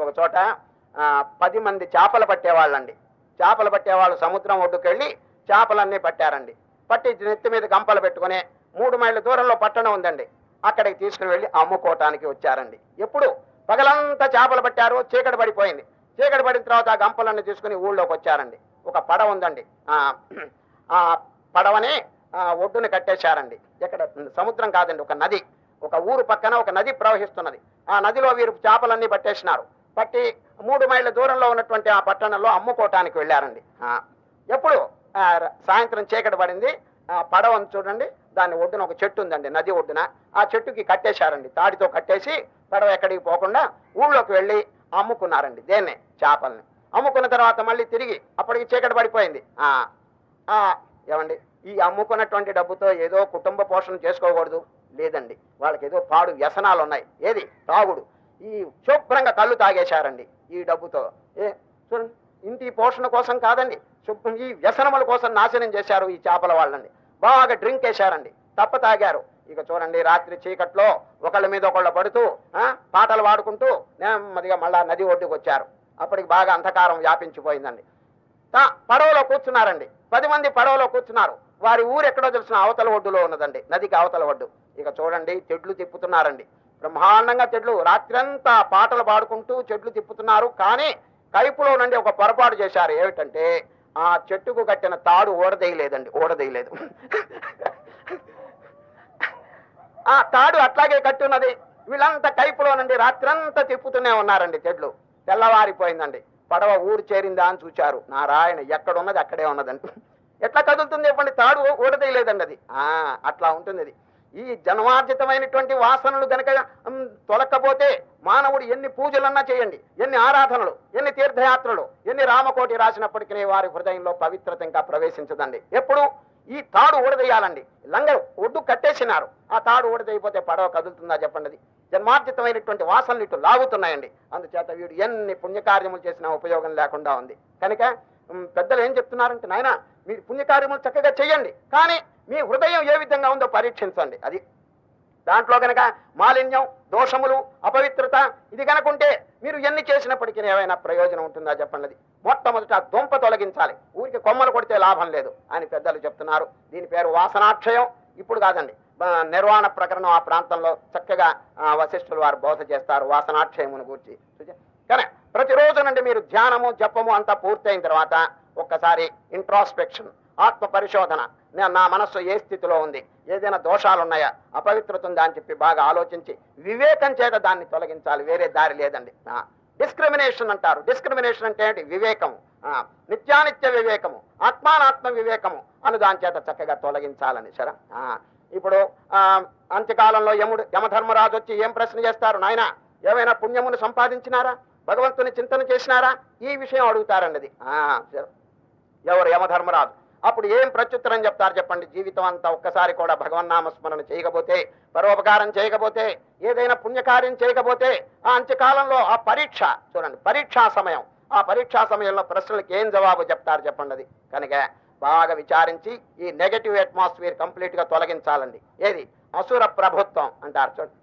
ఒక చోట పది మంది చేపలు పట్టేవాళ్ళండి. చేపలు పట్టేవాళ్ళు సముద్రం ఒడ్డుకెళ్ళి చేపలన్నీ పట్టారండి. పట్టి నెత్తి మీద గంపలు పెట్టుకుని మూడు మైళ్ళ దూరంలో పట్టణం ఉందండి. అక్కడికి తీసుకుని వెళ్ళి అమ్ముకోవటానికి వచ్చారండి. ఎప్పుడు? పగలంతా చేపలు పట్టారు చీకటి పడిపోయింది. చీకటి పడిన తర్వాత ఆ గంపలన్నీ తీసుకుని ఊళ్ళోకి వచ్చారండి. ఒక పడవ ఉందండి. ఆ, పడవని ఒడ్డుని ఒడ్డున కట్టేశారండి. ఎక్కడ? సముద్రం కాదండి ఒక నది. ఒక ఊరు పక్కన ఒక నది ప్రవహిస్తున్నది. ఆ నదిలో వీరు చేపలన్నీ పట్టేసినారు. పట్టి మూడు మైళ్ళ దూరంలో ఉన్నటువంటి ఆ పట్టణంలో అమ్ముకోవటానికి వెళ్ళారండి. ఎప్పుడు? సాయంత్రం చీకటి పడింది. పడవను చూడండి. దాని ఒడ్డున ఒక చెట్టు ఉందండి నది ఒడ్డున. ఆ చెట్టుకి కట్టేశారండి. తాడితో కట్టేసి పడవ ఎక్కడికి పోకుండా ఊళ్ళోకి వెళ్ళి అమ్ముకున్నారండి దేన్నే? చేపల్ని. అమ్ముకున్న తర్వాత మళ్ళీ తిరిగి అప్పటికి చీకటి పడిపోయింది. ఏమండి? ఈ అమ్ముకున్నటువంటి డబ్బుతో ఏదో కుటుంబ పోషణ చేసుకోకూడదు? లేదండి. వాళ్ళకి ఏదో పాడు వ్యసనాలు ఉన్నాయి ఏది? తాగుడు. ఈ శుభ్రంగా కళ్ళు తాగేశారండి ఈ డబ్బుతో. ఏ చూడండి ఇంటి పోషణ కోసం కాదండి శుభ్రం ఈ వ్యసనముల కోసం నాశనం చేశారు ఈ చేపల వాళ్ళండి బాగా డ్రింక్ వేశారండి తప్ప తాగారు. ఇక చూడండి రాత్రి చీకట్లో ఒకళ్ళ మీద ఒకళ్ళు పడుతూ పాటలు పాడుకుంటూ నెమ్మదిగా మళ్ళా నది ఒడ్డుకు వచ్చారు. అప్పటికి బాగా అంధకారం వ్యాపించిపోయిందండి. పడవలో కూర్చున్నారండి. పది మంది పడవలో కూర్చున్నారు. వారి ఊరు ఎక్కడో తెలిసిన అవతల ఒడ్డులో ఉన్నదండి నదికి అవతల ఒడ్డు. ఇక చూడండి చెట్లు తిప్పుతున్నారండి. బ్రహ్మాండంగా చెట్లు రాత్రంతా పాటలు పాడుకుంటూ చెట్లు తిప్పుతున్నారు. కానీ కైపులో నుండి ఒక పొరపాటు చేశారు. ఏమిటంటే ఆ చెట్టుకు కట్టిన తాడు ఓడదేయలేదండి. ఓడదేయలేదు. ఆ తాడు అట్లాగే కట్టున్నది. వీళ్ళంతా కైపులో నుండి రాత్రంతా తిప్పుతూనే ఉన్నారండి చెట్లు. తెల్లవారిపోయిందండి. పడవ ఊరు చేరిందా అని చూచారు. నారాయణ ఎక్కడున్నది అక్కడే ఉన్నదండి. ఎట్లా కదులుతుంది చెప్పండి? తాడు ఓడదేయలేదండి అది. ఆ అట్లా ఉంటుంది అది ఈ జన్మార్జితమైనటువంటి వాసనలు గనక తొలకపోతే మానవుడు ఎన్ని పూజలన్నా చేయండి. ఎన్ని ఆరాధనలు ఎన్ని తీర్థయాత్రలు ఎన్ని రామకోటి రాసినప్పటికీ వారి హృదయంలో పవిత్రత ఇంకా ప్రవేశించదండి. ఎప్పుడు? ఈ తాడు ఊడదీయాలండి. లంగరు ఒడ్డు కట్టేసినారు. ఆ తాడు ఊడదైపోతే పడవ కదులుతుందా చెప్పండి. జన్మార్జితమైనటువంటి వాసనలు ఇటు లాగుతున్నాయండి. అందుచేత వీడు ఎన్ని పుణ్యకార్యములు చేసినా ఉపయోగం లేకుండా ఉంది. కనుక పెద్దలు ఏం చెప్తున్నారంటే నాయన మీరు పుణ్యకార్యములు చక్కగా చేయండి కానీ మీ హృదయం ఏ విధంగా ఉందో పరీక్షించండి. అది దాంట్లో గనక మాలిన్యం దోషములు అపవిత్రత ఇది కనుకుంటే మీరు ఎన్ని చేసినప్పటికీ ఏమైనా ప్రయోజనం ఉంటుందా చెప్పండి. మొట్టమొదట ఆ దుంప తొలగించాలి. ఊరికి కొమ్మలు కొడితే లాభం లేదు అని పెద్దలు చెప్తున్నారు. దీని పేరు వాసనాక్షయం. ఇప్పుడు కాదండి. ఆ, నిర్వాణ ప్రకరణం ఆ ప్రాంతంలో చక్కగా వశిష్ఠులు వారు బోధ చేస్తారు వాసనాక్షయమును గురించి. కానీ ప్రతిరోజు నుండి మీరు ధ్యానము జపము అంతా పూర్తయిన తర్వాత ఒక్కసారి ఇంట్రాస్పెక్షన్ ఆత్మ పరిశోధన నేను నా మనస్సు ఏ స్థితిలో ఉంది? ఏదైనా దోషాలు ఉన్నాయా అపవిత్రత ఉందా అని చెప్పి బాగా ఆలోచించి వివేకం చేత దాన్ని తొలగించాలి. వేరే దారి లేదండి. డిస్క్రిమినేషన్ అంటారు. డిస్క్రిమినేషన్ అంటే ఏంటి? వివేకము. నిత్యానిత్య వివేకము ఆత్మానాత్మ వివేకము అని దాని చేత చక్కగా తొలగించాలని. సరే? ఆ, ఇప్పుడు ఆ, అంత్యకాలంలో యముడు యమధర్మరాజు వచ్చి ఏం ప్రశ్న చేస్తారు? నాయన ఏమైనా పుణ్యమును సంపాదించినారా? భగవంతుని చింతన చేసినారా? ఈ విషయం అడుగుతారండి అది ఆ, ఎవరు? యమధర్మరాజు. అప్పుడు ఏం ప్రత్యుత్తరం చెప్తారు చెప్పండి? జీవితం అంతా ఒక్కసారి కూడా భగవన్ నామస్మరణ చేయకపోతే పరోపకారం చేయకపోతే ఏదైనా పుణ్యకార్యం చేయకపోతే ఆ అంత్యకాలంలో ఆ పరీక్ష చూడండి పరీక్షా సమయం. ఆ పరీక్షా సమయంలో ప్రశ్నలకు ఏం జవాబు చెప్తారు చెప్పండి అది. కనుక బాగా విచారించి ఈ నెగటివ్ అట్మాస్ఫియర్ కంప్లీట్గా తొలగించాలండి. ఏది? అసుర ప్రభుత్వం అంటారు చూడండి.